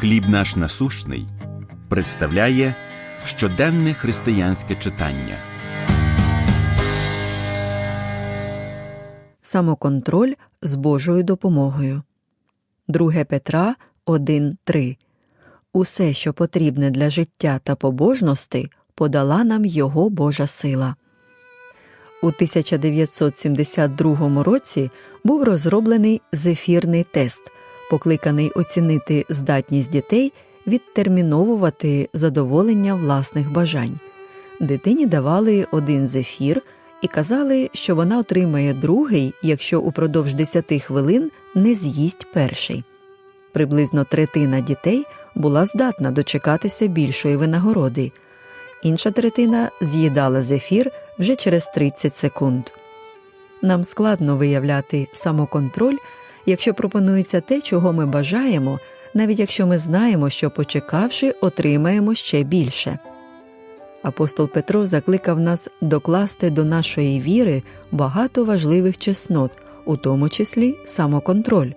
Хліб наш насущний представляє щоденне християнське читання. Самоконтроль з Божою допомогою. 2 Петра 1.3 Усе, що потрібне для життя та побожності, подала нам Його Божа сила. У 1972 році був розроблений зефірний тест, покликаний оцінити здатність дітей відтерміновувати задоволення власних бажань. Дитині давали один зефір і казали, що вона отримає другий, якщо упродовж 10 хвилин не з'їсть перший. Приблизно третина дітей була здатна дочекатися більшої винагороди, інша третина з'їдала зефір вже через 30 секунд. Нам складно виявляти самоконтроль, якщо пропонується те, чого ми бажаємо, навіть якщо ми знаємо, що почекавши, отримаємо ще більше. Апостол Петро закликав нас докласти до нашої віри багато важливих чеснот, у тому числі самоконтроль.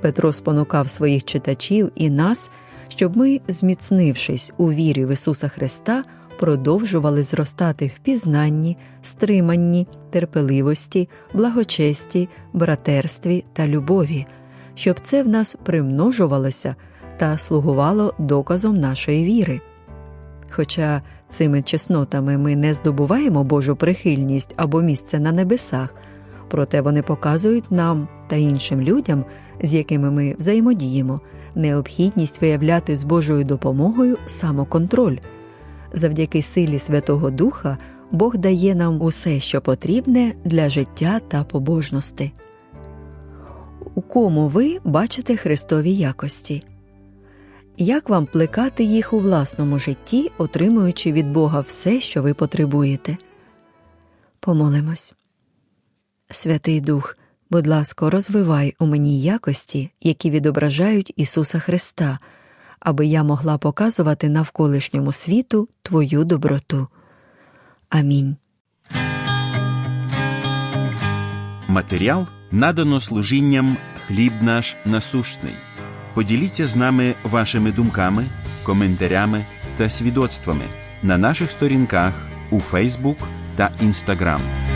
Петро спонукав своїх читачів і нас, щоб ми, зміцнившись у вірі в Ісуса Христа, продовжували зростати в пізнанні, стриманні, терпеливості, благочесті, братерстві та любові, щоб це в нас примножувалося та слугувало доказом нашої віри. Хоча цими чеснотами ми не здобуваємо Божу прихильність або місце на небесах, проте вони показують нам та іншим людям, з якими ми взаємодіємо, необхідність виявляти з Божою допомогою самоконтроль. Завдяки силі Святого Духа Бог дає нам усе, що потрібне для життя та побожності. У кому ви бачите Христові якості? Як вам плекати їх у власному житті, отримуючи від Бога все, що ви потребуєте? Помолимось. Святий Дух, будь ласка, розвивай у мені якості, які відображають Ісуса Христа, аби я могла показувати навколишньому світу Твою доброту. Амінь. Матеріал надано служінням Хліб наш насущний. Поділіться з нами вашими думками, коментарями та свідоцтвами на наших сторінках у Фейсбук та Інстаграм.